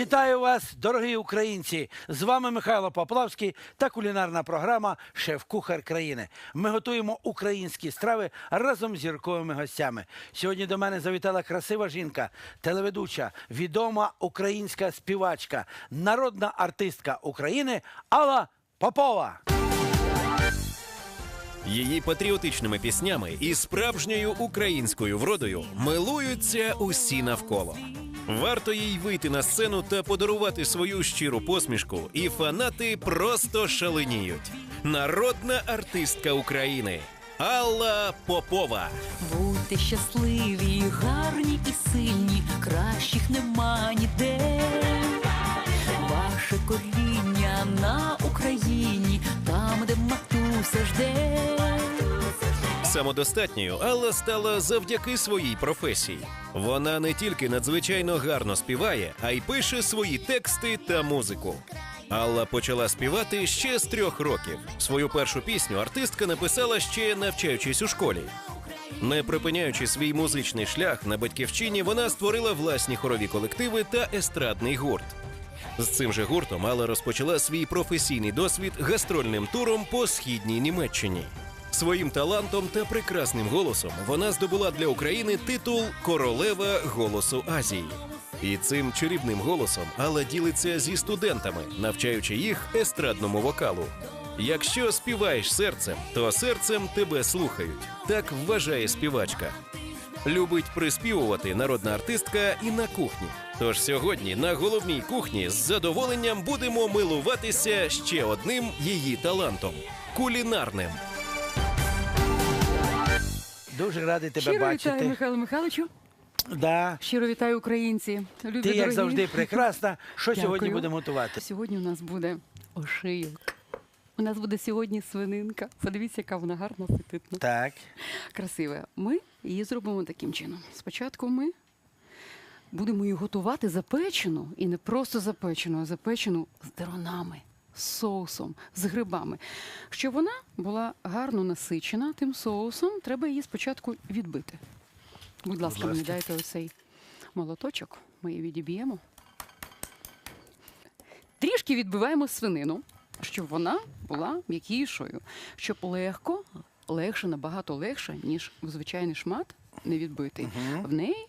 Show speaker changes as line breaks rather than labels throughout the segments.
Вітаю вас, дорогі українці! З вами Михайло Поплавський та кулінарна програма Шеф-Кухар країни. Ми готуємо українські страви разом з зірковими гостями. Сьогодні до мене завітала красива жінка, телеведуча, відома українська співачка, народна артистка України Алла Попова.
Її патріотичними піснями і справжньою українською вродою милуються усі навколо. Варто їй вийти на сцену та подарувати свою щиру посмішку, і фанати просто шаленіють. Народна артистка України Алла Попова.
Будьте щасливі, гарні і сильні, кращих нема ніде. Ваше коріння на Україні, там, де матуся жде.
Самодостатньою Алла стала завдяки своїй професії. Вона не тільки надзвичайно гарно співає, а й пише свої тексти та музику. Алла почала співати ще з трьох років. Свою першу пісню артистка написала ще навчаючись у школі. Не припиняючи свій музичний шлях на батьківщині, вона створила власні хорові колективи та естрадний гурт. З цим же гуртом Алла розпочала свій професійний досвід гастрольним туром по східній Німеччині. Своїм талантом та прекрасним голосом вона здобула для України титул Королева голосу Азії. І цим чарівним голосом Алла ділиться зі студентами, навчаючи їх естрадному вокалу. Якщо співаєш серцем, то серцем тебе слухають. Так вважає співачка. Любить приспівувати народна артистка і на кухні. Тож сьогодні на головній кухні з задоволенням будемо милуватися ще одним її талантом кулінарним.
Дуже радий тебе
Щиро
бачити.
вітаю, Михайло Михайловичу.
Да.
Щиро вітаю українці. Любі
Ти, як
дорогі.
завжди, прекрасна. Що
Дякую.
сьогодні будемо готувати?
Сьогодні у нас буде ошийок. У нас буде сьогодні свининка. Подивіться, яка вона гарна, апетитна,
Так.
красива. Ми її зробимо таким чином. Спочатку ми будемо її готувати запечену, і не просто запечену, а запечену з деронами, з соусом, з грибами. Щоб вона була гарно насичена тим соусом, треба її спочатку відбити. Будь ласка, мені дайте оцей молоточок, ми її відіб'ємо. Трішки відбиваємо свинину, щоб вона була м'якішою, щоб легко, легше, набагато легше, ніж в звичайний шмат не відбитий. В неї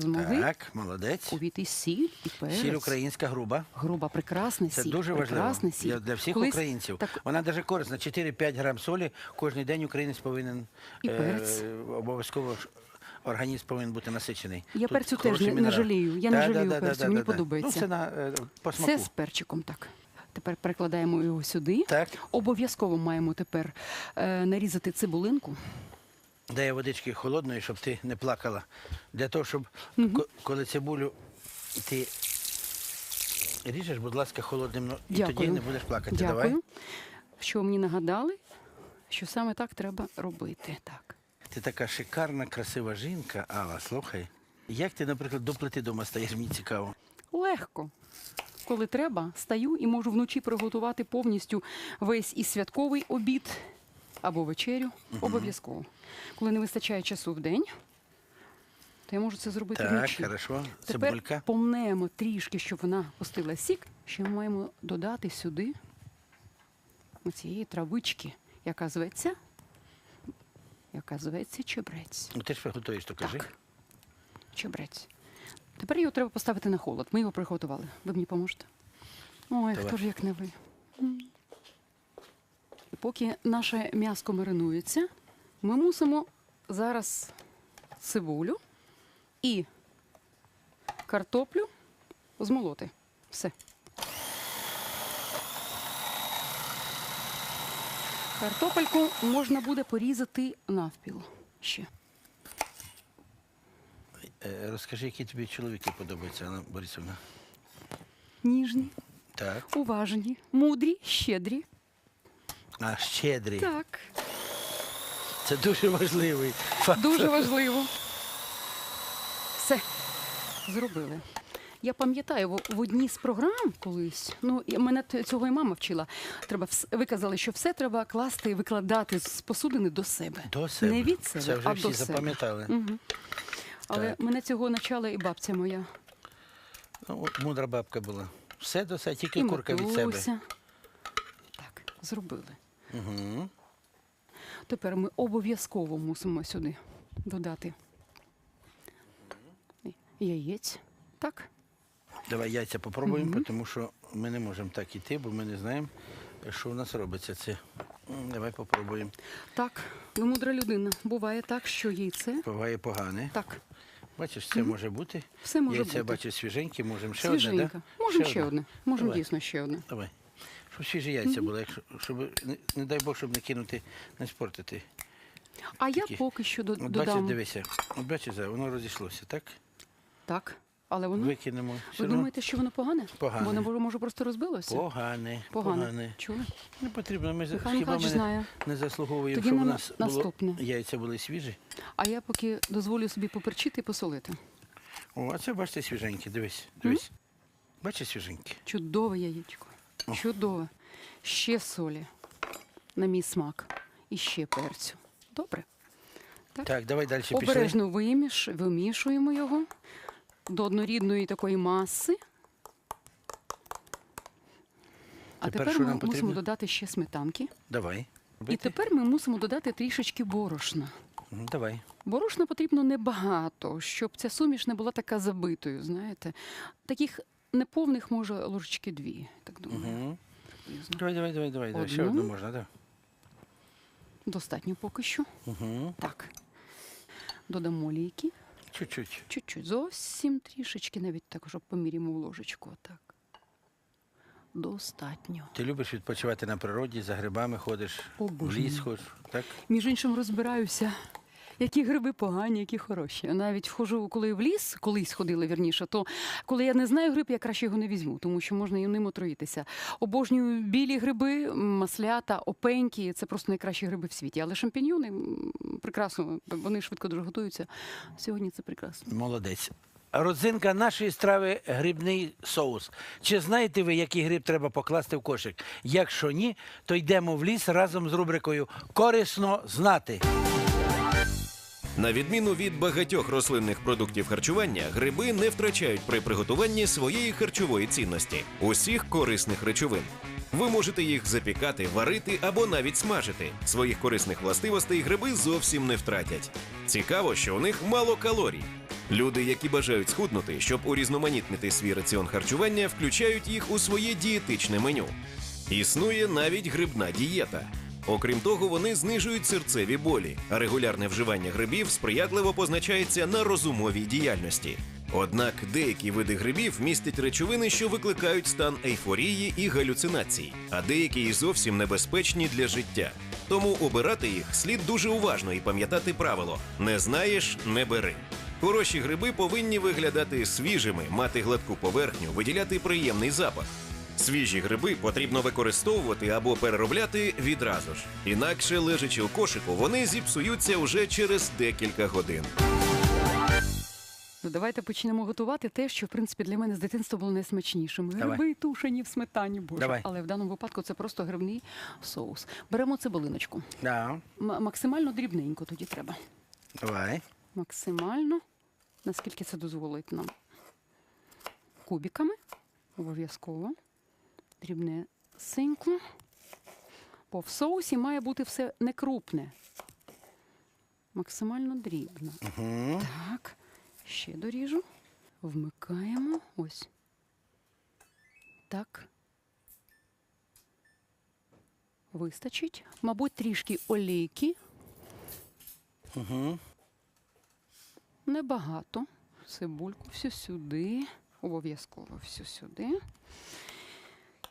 змогли
Так, молодець.
увійти сіль і перець.
Сіль українська груба.
Груба, прекрасна
Це
сіль.
дуже важливо
прекрасна сіль.
для, для всіх
Колись
українців.
Так,
Вона дуже корисна. 4-5 грам солі кожен день українець повинен
І перець.
обов'язково ж організм повинен бути насичений.
Я перцю теж не- не жалію. Я не жалію перцю, мені подобається.
Ну, це на, е, по смаку.
Все з перчиком так. Тепер перекладаємо його сюди.
Так,
Обов'язково маємо тепер е, нарізати цибулинку.
Дай водички холодної, щоб ти не плакала. Для того, щоб ко- коли цибулю ти ріжеш, будь ласка, холодним, ну, і
Дякую.
тоді не будеш плакати.
Дякую.
Давай.
Що мені нагадали, що саме так треба робити. Так.
Ти така шикарна, красива жінка, Алла, слухай. Як ти, наприклад, до плити дома стаєш, мені цікаво.
Легко. Коли треба, стаю і можу вночі приготувати повністю весь і святковий обід або вечерю. Обов'язково. Коли не вистачає часу в день, то я можу це зробити
Так,
вночі.
хорошо.
Тепер
Цибулька.
помнемо трішки, щоб вона пустила сік. Ще ми маємо додати сюди оцієї травички, яка зветься, яка зветься чебрець.
Ну, ти ж готуєш, то кажи.
Так. Чебрець. Тепер його треба поставити на холод. Ми його приготували. Ви мені поможете? Ой, хто ж як не ви. М. Поки наше м'яско маринується, ми мусимо зараз цибулю і картоплю змолоти. Все. Картопельку можна буде порізати навпіл ще.
Е, Розкажи, які тобі чоловіки подобаються, Анна Борисовна.
Ніжні,
Так.
уважні, мудрі, щедрі.
А щедрий.
Так,
Це дуже важливий факт.
дуже важливо. Все, зробили. Я пам'ятаю, в, в одній з програм колись, ну і мене т- цього і мама вчила. Треба вс- ви казали, що все треба класти і викладати з посудини до себе.
До себе.
Не від себе,
Це вже
а
всі
до себе.
запам'ятали.
Але
Так.
мене цього навчала і бабця моя.
Ну, от мудра бабка була. Все до все, тільки
і
курка від себе.
матуся. Так, зробили.
Угу.
Тепер ми обов'язково мусимо сюди додати яєць. Так,
Давай яйця попробуємо, тому що ми не можемо так іти, бо ми не знаємо, що у нас робиться це. Давай попробуємо.
так, ви мудра людина. Буває так, що яйце.
Буває погане.
Так,
Бачиш, все може бути.
Все може
Яйця,
бути.
бачиш, свіженькі, можемо ще
свіженька.
одне, да?
Можемо ще одне. Можемо дійсно ще одне.
Давай. Щоб свіжі яйця були, якщо, щоб, не, не дай Бог, щоб не кинути, не спортити.
А я
Такі.
поки що до-
От бачиш,
додам.
дивися, от бачиш, воно розійшлося, так?
Так, але воно.
Викинемо. Все
Ви
одно
думаєте, що воно погане?
Погане.
Воно може, може просто розбилося?
Погане,
Погане.
погане.
Чули?
Не потрібно, ми за-
Михайло
хіба ми
Михайлович
не,
знає.
не заслуговуємо,
Тоді
щоб у
на-
нас було,
наступне.
яйця були свіжі.
А я поки дозволю собі поперчити і посолити.
О, а це бачите свіженькі, дивись, дивись. Бачиш свіженькі?
Чудове яєчко. Чудове. Ще солі на мій смак. І ще перцю. Добре.
Так, давай далі пішли.
Обережно виміш, вимішуємо його до однорідної такої маси. А
Тепер
тепер, ми мусимо
потрібно?
додати ще сметанки.
Давай.
І тепер ми мусимо додати трішечки борошна.
Давай.
Борошна потрібно небагато, щоб ця суміш не була така забитою, знаєте. Таких неповних, може, ложечки дві, так думаю.
Угу. Давай, давай, давай, давай. давай. Ще
Одну.
одну можна, так?
Достатньо поки що.
Угу.
Так. Додамо олійки.
Чуть-чуть.
Чуть-чуть, зовсім трішечки, навіть так, щоб поміряємо в ложечку. Так. Достатньо.
Ти любиш відпочивати на природі, за грибами ходиш, в ліс ходиш, так?
Між іншим розбираюся, які гриби погані, які хороші. Навіть вхожу, коли в ліс, колись ходила вірніше, то коли я не знаю гриб, я краще його не візьму, тому що можна і ним отруїтися. Обожнюю білі гриби, маслята, опеньки це просто найкращі гриби в світі. Але шампіньйони прекрасно, вони швидко дуже готуються. Сьогодні це прекрасно.
Молодець. Родзинка нашої страви грибний соус. Чи знаєте ви, який гриб треба покласти в кошик? Якщо ні, то йдемо в ліс разом з рубрикою Корисно знати.
На відміну від багатьох рослинних продуктів харчування, гриби не втрачають при приготуванні своєї харчової цінності, усіх корисних речовин. Ви можете їх запікати, варити або навіть смажити. Своїх корисних властивостей гриби зовсім не втратять. Цікаво, що у них мало калорій. Люди, які бажають схуднути, щоб урізноманітнити свій раціон харчування, включають їх у своє дієтичне меню. Існує навіть грибна дієта. Окрім того, вони знижують серцеві болі, а регулярне вживання грибів сприятливо позначається на розумовій діяльності. Однак деякі види грибів містять речовини, що викликають стан ейфорії і галюцинацій, а деякі і зовсім небезпечні для життя. Тому обирати їх слід дуже уважно і пам'ятати правило: не знаєш, не бери. Хороші гриби повинні виглядати свіжими, мати гладку поверхню, виділяти приємний запах. Свіжі гриби потрібно використовувати або переробляти відразу ж. Інакше, лежачи у кошику, вони зіпсуються уже через декілька годин.
Ну, давайте почнемо готувати те, що в принципі для мене з дитинства було найсмачнішим.
Давай.
Тушені в сметані, боже.
Давай.
Але в даному випадку це просто грибний соус. Беремо цибулиночку.
Да.
М- максимально дрібненько тоді треба.
Давай.
Максимально, наскільки це дозволить нам. Кубиками. Обов'язково. Дрібне синьку. Бо в соусі має бути все не крупне. Максимально дрібно.
Угу.
Так, ще доріжу. Вмикаємо. Ось. Так. Вистачить. Мабуть, трішки олійки.
Угу.
Небагато. Цибульку всю сюди. Обов'язково всю сюди.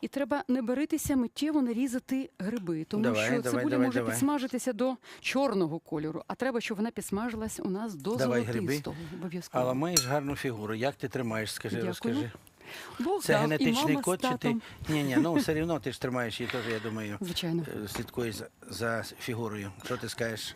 І треба не беритися миттєво нарізати гриби, тому
Давай,
що
давай,
цибуля
давай,
може
давай.
підсмажитися до чорного кольору, а треба, щоб вона підсмажилась у нас до
Давай
золотистого. Обов'язково.
Але маєш гарну фігуру. Як ти тримаєш, скажи,
Дякую.
розкажи.
Бог
Це
дав, і
генетичний
мама з
код, чи ти.
татом.
Ні, ні, ну все одно ти ж тримаєш її теж, я думаю.
Звичайно.
е, Слідкуєш за, за фігурою. Що ти скажеш?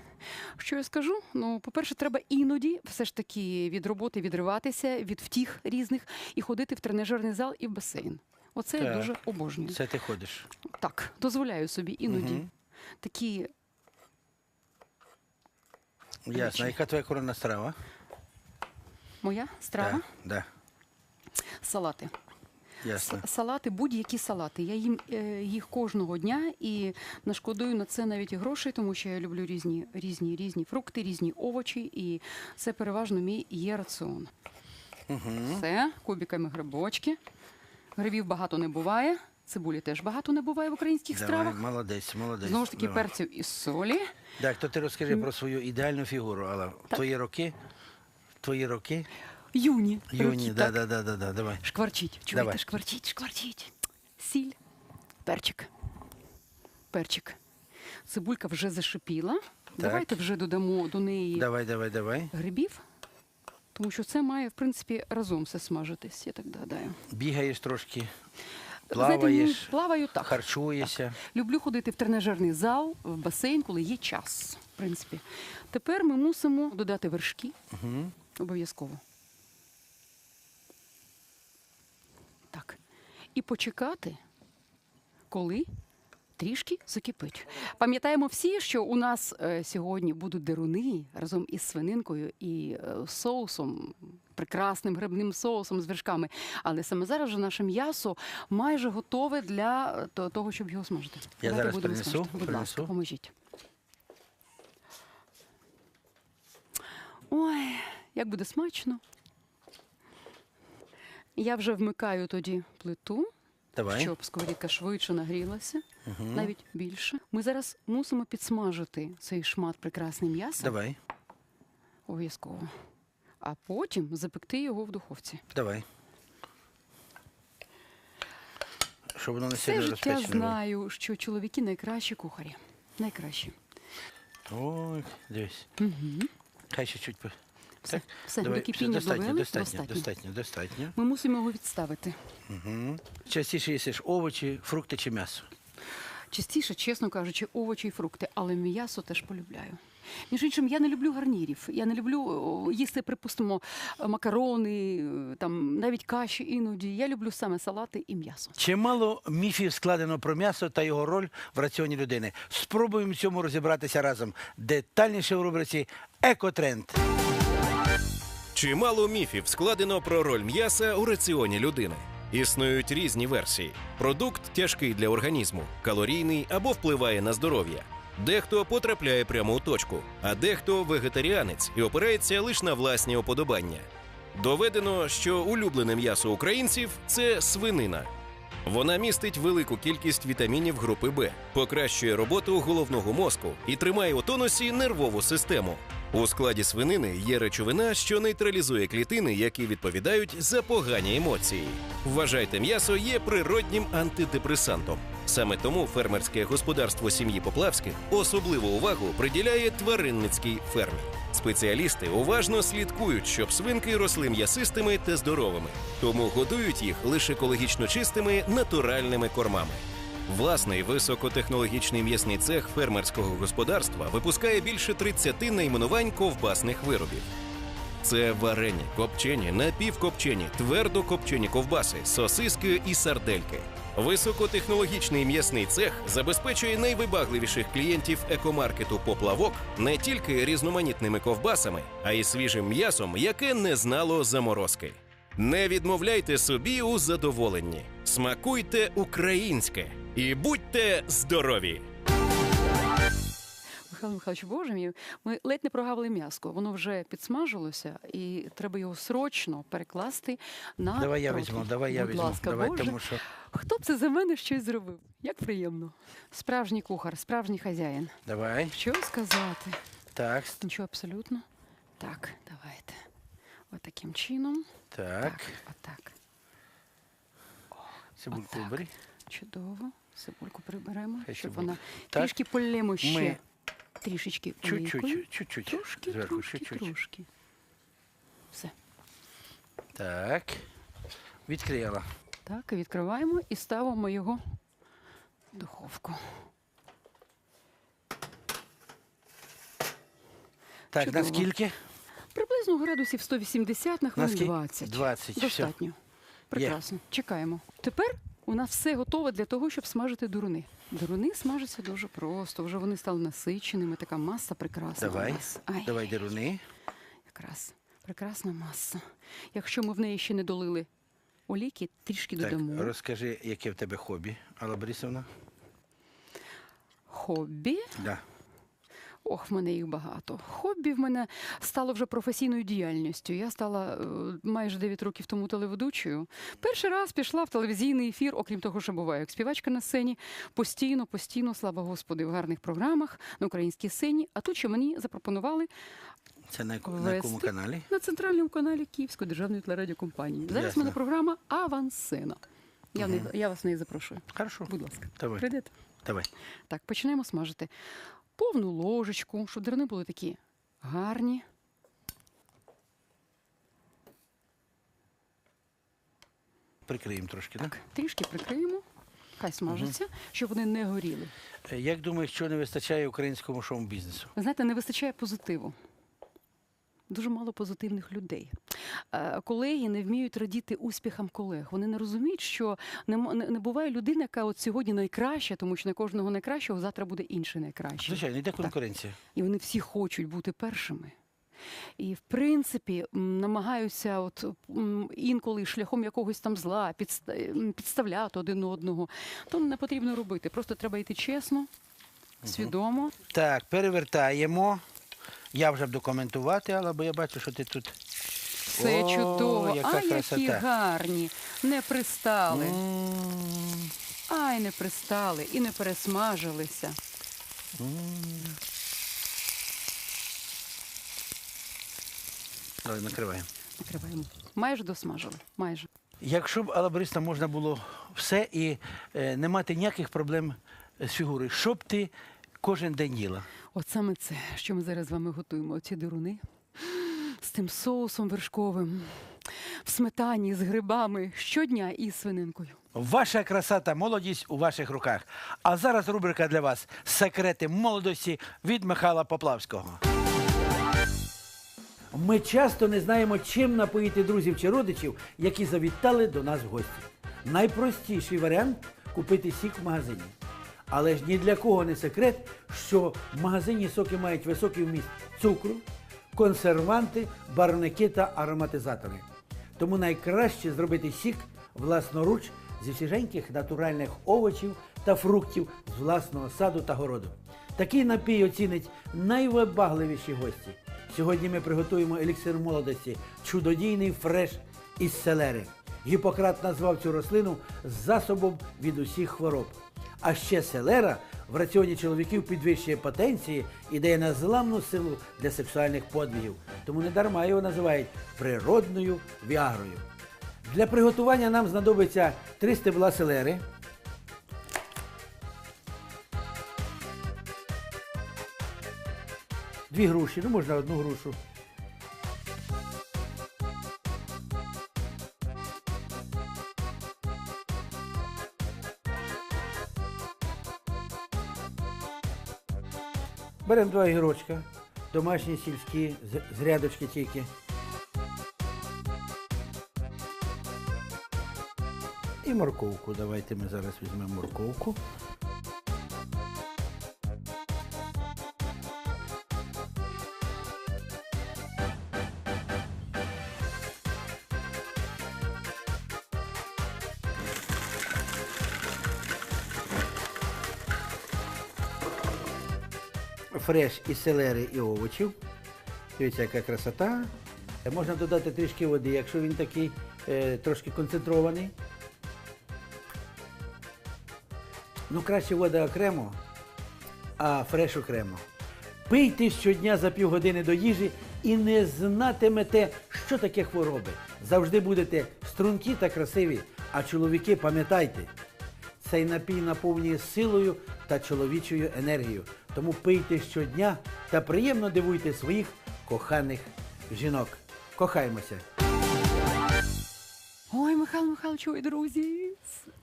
Що я скажу? Ну, по-перше, треба іноді все ж таки від роботи відриватися, від втіх різних і ходити в тренажерний зал і в басейн. Оце я
Так.
дуже обожнюю.
Це ти ходиш.
Так, дозволяю собі іноді
Мгм.
такі
Ясно. Яка твоя коронна страва?
моя страва.
Да,
Салати.
Ясно.
С- Салати, будь-які салати. Я їм е, їх кожного дня і не шкодую на це навіть і грошей, тому що я люблю різні, різні, різні фрукти, різні овочі, і це переважно мій є раціон. Все, кубиками грибочки. Грибів багато не буває. Цибулі теж багато не буває в українських
Давай,
стравах.
молодець, молодець.
Знову ж таки,
Давай.
перців і солі.
Так, то ти розкажи про свою ідеальну фігуру, Алла. Твої роки? Твої роки?
Юні.
Юні,
руки,
да,
так.
да, да, да, да, давай.
Шкварчіть. Чуєте,
Давай.
шкварчіть, шкварчіть. Сіль, перчик. Перчик. Цибулька вже зашипіла. Давайте вже додамо до неї
Давай, давай, давай.
грибів, тому що це має, в принципі, разом все смажитись, я так гадаю.
Бігаєш трошки,
Знаєте,
плаваєш,
ну, плаваю так.
харчуєшся.
Люблю ходити в тренажерний зал, в басейн, коли є час. В принципі. Тепер ми мусимо додати вершки.
Угу.
Обов'язково. Так. І почекати, коли трішки закипить. Пам'ятаємо всі, що у нас е, сьогодні будуть деруни разом із свининкою і е, соусом, прекрасним грибним соусом з вершками. Але саме зараз вже наше м'ясо майже готове для е, того, щоб його смажити.
Я
Давайте
зараз
будемо
принесу,
смажити. Будь
принесу.
ласка, поможіть. Ой, як буде смачно. Я вже вмикаю тоді плиту,
Давай.
щоб сковорідка швидше нагрілася, навіть більше. Ми зараз мусимо підсмажити цей шмат прекрасний м'яса
Давай,
обов'язково. А потім запекти його в духовці.
давай. Щоб воно не
Все
сильно
життя
розпечене.
знаю, що чоловіки найкращі кухарі. Найкращі.
Ой, дивись.
Угу.
Хай ще чуть. по-
Все,
Так,
все
давай,
до кипіння
достатньо,
довели.
достатньо,
достатньо.
достатньо, достатньо.
Ми мусимо його відставити.
Угу. Частіше їсиш овочі, фрукти чи м'ясо.
Частіше, чесно кажучи, овочі і фрукти, але м'ясо теж полюбляю. Між іншим, я не люблю гарнірів. Я не люблю їсти, припустимо, макарони, е, там навіть каші іноді. Я люблю саме салати і м'ясо.
Чимало міфів складено про м'ясо та його роль в раціоні людини. Спробуємо в цьому розібратися разом. Детальніше у рубриці Екотренд.
Чимало міфів складено про роль м'яса у раціоні людини. Існують різні версії. Продукт тяжкий для організму, калорійний або впливає на здоров'я. Дехто потрапляє прямо у точку, а дехто вегетаріанець і опирається лише на власні уподобання. Доведено, що улюблене м'ясо українців це свинина. Вона містить велику кількість вітамінів групи Б, покращує роботу головного мозку і тримає у тонусі нервову систему. У складі свинини є речовина, що нейтралізує клітини, які відповідають за погані емоції. Вважайте, м'ясо є природнім антидепресантом. Саме тому фермерське господарство сім'ї Поплавських особливу увагу приділяє тваринницькій фермі. Спеціалісти уважно слідкують, щоб свинки росли м'ясистими та здоровими, тому годують їх лише екологічно чистими натуральними кормами. Власний високотехнологічний м'ясний цех фермерського господарства випускає більше 30 найменувань ковбасних виробів. Це варені, копчені, напівкопчені, твердокопчені ковбаси, сосиски і сардельки. Високотехнологічний м'ясний цех забезпечує найвибагливіших клієнтів екомаркету Поплавок не тільки різноманітними ковбасами, а й свіжим м'ясом, яке не знало заморозки. Не відмовляйте собі у задоволенні. Смакуйте українське і будьте здорові!
Михайло Михайлович, боже мій, ми ледь не прогавили м'яско. Воно вже підсмажилося, і треба його срочно перекласти на
Давай я візьму, давай я
Будь
візьму.
ласка,
давай,
Боже.
тому що
Хто б це за мене щось зробив? Як приємно. Справжній кухар, справжній хазяїн.
давай.
Що сказати?
Так,
Нічого абсолютно. Так, давайте. От чином.
так.
отак.
Цибульку
Отак.
бери.
Чудово. Цибульку приберемо,
Хай
щоб вона.
Так.
трішки полємо ще.
Ми
Трішечки
чуть-чуть, чуть-чуть.
Трошки,
Зверху,
трошки,
чуть-чуть.
трошки. Все.
Так. Відкрила.
Так, відкриваємо і ставимо його в духовку.
Так,
Чудово.
наскільки?
Приблизно градусів 180 на хвилин
Наскільки?
20.
20, все.
Достатньо. Прекрасно. Чекаємо. Тепер у нас все готове для того, щоб смажити дуруни. Дуруни смажаться дуже просто. Вже вони стали насиченими. Така маса прекрасна.
Давай.
Ай,
Давай деруни.
Якраз прекрасна маса. Якщо ми в неї ще не долили олійки трішки
Так,
додамо.
розкажи, яке в тебе хобі, Алла Борисовна?
Хобі.
Да.
Ох, в мене їх багато. Хобі в мене стало вже професійною діяльністю. Я стала е, майже 9 років тому телеведучою. Перший раз пішла в телевізійний ефір, окрім того, що буваю як співачка на сцені. Постійно, постійно, слава Господи, в гарних програмах на українській сцені. А тут ще мені запропонували
Це на, яку- на якому каналі?
на центральному каналі Київської державної телерадіокомпанії. Зараз в мене програма Авансцена. Я, неї- я вас в неї запрошую.
Хорошо.
Будь ласка,
Давай.
прийдете.
Давай.
Так, починаємо смажити. Повну ложечку, щоб дерни були такі гарні.
Прикриємо трошки, так?
Трішки прикриємо, хай смажаться, щоб вони не горіли.
Е, Як думаєш, що не вистачає українському шоу-бізнесу?
Ви знаєте, не вистачає позитиву. Дуже мало позитивних людей. Е, Колеги не вміють радіти успіхам колег. Вони не розуміють, що не, не, буває людина, яка от сьогодні найкраща, тому що на кожного найкращого завтра буде інший найкращий.
Звичайно, йде конкуренція.
І вони всі хочуть бути першими. І в принципі намагаються, от інколи шляхом якогось там зла підста- підставляти один одного. То не потрібно робити. Просто треба йти чесно, свідомо.
Так, перевертаємо. Я вже буду коментувати, але бо я бачу, що ти тут.
Все
О,
чудово.
яка
а які
красота.
гарні, не пристали.
М,
Ай, не пристали і не пересмажилися.
Давай накриваємо.
Накриваємо. Майже досмажили. Майже.
Якщо б Алла Борисовна можна було все і е, не мати ніяких проблем з фігурою, що б ти кожен день їла?
От саме це, що ми зараз з вами готуємо, оці дируни з тим соусом вершковим, в сметані з грибами щодня і свининкою.
Ваша краса та молодість у ваших руках. А зараз рубрика для вас Секрети молодості від Михайла Поплавського. Ми часто не знаємо, чим напоїти друзів чи родичів, які завітали до нас в гості. Найпростіший варіант купити сік в магазині. Але ж ні для кого не секрет, що в магазині соки мають високий вміст цукру, консерванти, барвники та ароматизатори. Тому найкраще зробити сік власноруч зі свіженьких натуральних овочів та фруктів з власного саду та городу. Такий напій оцінить найвибагливіші гості. Сьогодні ми приготуємо еліксир молодості, чудодійний фреш із селери. Гіппократ назвав цю рослину засобом від усіх хвороб. А ще селера в раціоні чоловіків підвищує потенції і дає незламну силу для сексуальних подвигів. Тому не дарма його називають природною віагрою. Для приготування нам знадобиться три стебла селери, дві груші, ну можна одну грушу. Беремо два ігрочка, домашні сільські, з- з рядочки тільки. І морковку. Давайте ми зараз візьмемо морковку. Фреш із селери і овочів. Дивіться, яка красота. Е, Можна додати трішки води, якщо він такий е, трошки концентрований. Ну, краще вода окремо, а фреш окремо. Пийте щодня за півгодини до їжі і не знатимете, що таке хвороби. Завжди будете стрункі та красиві, а чоловіки пам'ятайте, цей напій наповнює силою та чоловічою енергією. Тому пийте щодня та приємно дивуйте своїх коханих жінок. Кохаймося!
Ой, Михайло Михайлович, ой, друзі.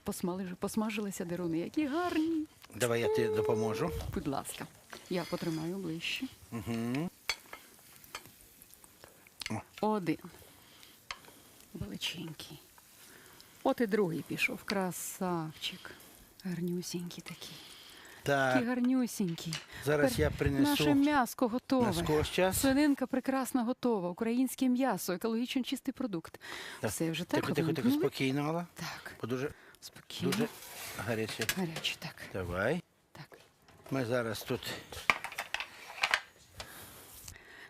Посмали, посмажилися деруни, які гарні.
Давай я тобі допоможу.
Будь ласка, я потримаю ближче.
Угу.
Один. Величенький. От і другий пішов. Красавчик. Гарнюсінький такий.
Так.
Такі гарнюсінькі.
Зараз
Тепер
я принесу
Наше м'яско готове. Свининка прекрасно готова. Українське м'ясо, екологічно чистий продукт.
Так.
Все вже так.
Тихо, тихо, тихо, спокійно, Алла.
Так,
Бо дуже,
спокійно.
дуже гаряче.
Гаряче, так.
Давай.
так.
Ми зараз тут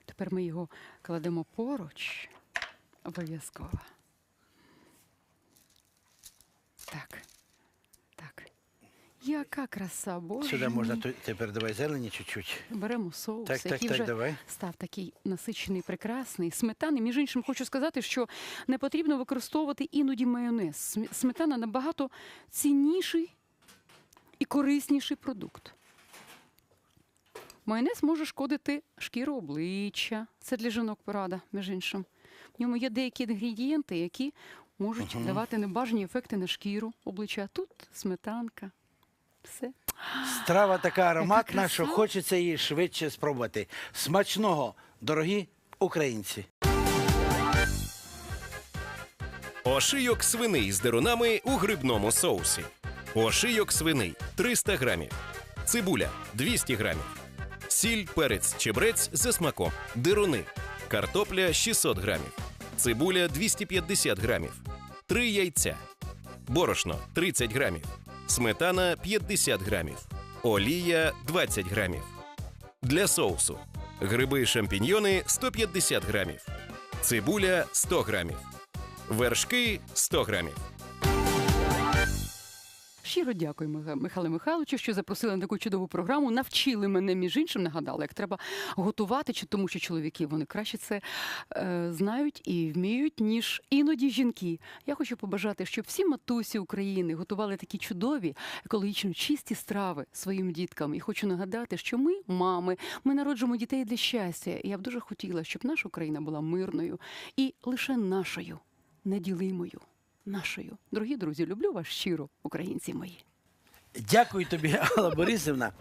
Тепер ми його кладемо поруч. Обов'язково. Так. Так. Яка краса, Боже.
сюди можна ту- тепер давай зелені чуть-чуть.
Беремо соус,
Так, так,
який
так,
вже
давай.
став такий насичений, прекрасний. Сметани. Між іншим, хочу сказати, що не потрібно використовувати іноді майонез. См- Сметана набагато цінніший і корисніший продукт. Майонез може шкодити шкіру обличчя. Це для жінок порада, між іншим. В ньому є деякі інгредієнти, які можуть давати небажані ефекти на шкіру обличчя. А Тут сметанка. Все.
Страва така ароматна, що хочеться її швидше спробувати. Смачного, дорогі українці!
Ошийок свиней з дерунами у грибному соусі. Ошийок свиней 300 грамів. Цибуля 200 грамів. Сіль, перець, чебрець за смаком. Дируни. Картопля 600 грамів. Цибуля 250 грамів. Три яйця. Борошно 30 грамів. Сметана 50 грамів. Олія 20 грамів. Для соусу. Гриби шампіньйони 150 грамів. Цибуля 100 грамів. Вершки 100 грамів.
Щиро дякую, Миха- Михайлу Михайловичу, що запросили на таку чудову програму. Навчили мене, між іншим, нагадали, як треба готувати, чи тому що чоловіки вони краще це е, знають і вміють, ніж іноді жінки. Я хочу побажати, щоб всі матусі України готували такі чудові, екологічно чисті страви своїм діткам. І хочу нагадати, що ми, мами, ми народжуємо дітей для щастя. І я б дуже хотіла, щоб наша Україна була мирною і лише нашою, неділимою. Нашою. Дорогі друзі, люблю вас щиро, українці мої.
Дякую тобі, Алла Борисівна,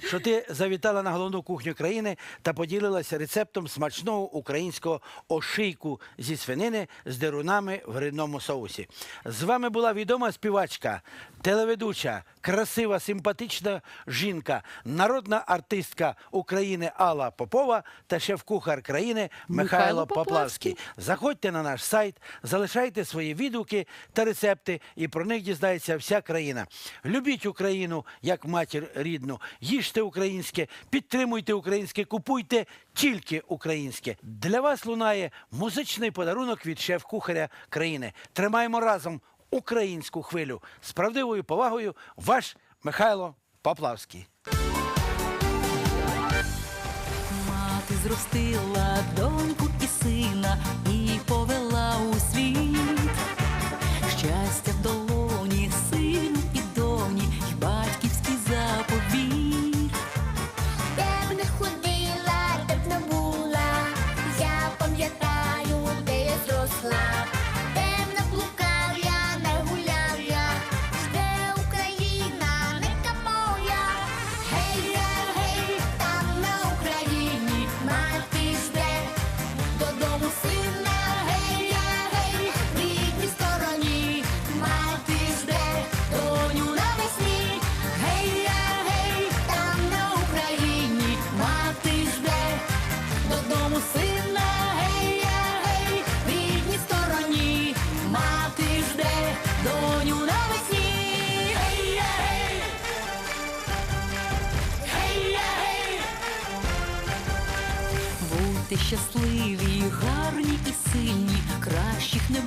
що ти завітала на головну кухню країни та поділилася рецептом смачного українського ошийку зі свинини з дерунами в грибному соусі. З вами була відома співачка, телеведуча, красива, симпатична жінка, народна артистка України Алла Попова та шеф-кухар країни Михайло
Михайло
Поплавський.
Поплавський.
Заходьте на наш сайт, залишайте свої відгуки та рецепти, і про них дізнається вся країна. Любіть Україну як матір рідну, їжте українське, підтримуйте українське, купуйте тільки українське. Для вас лунає музичний подарунок від шеф-кухаря країни. Тримаємо разом українську хвилю. З правдивою повагою, ваш Михайло Поплавський.
Мати зростила доньку і сина Щасливі, гарні і сильні, кращих немає.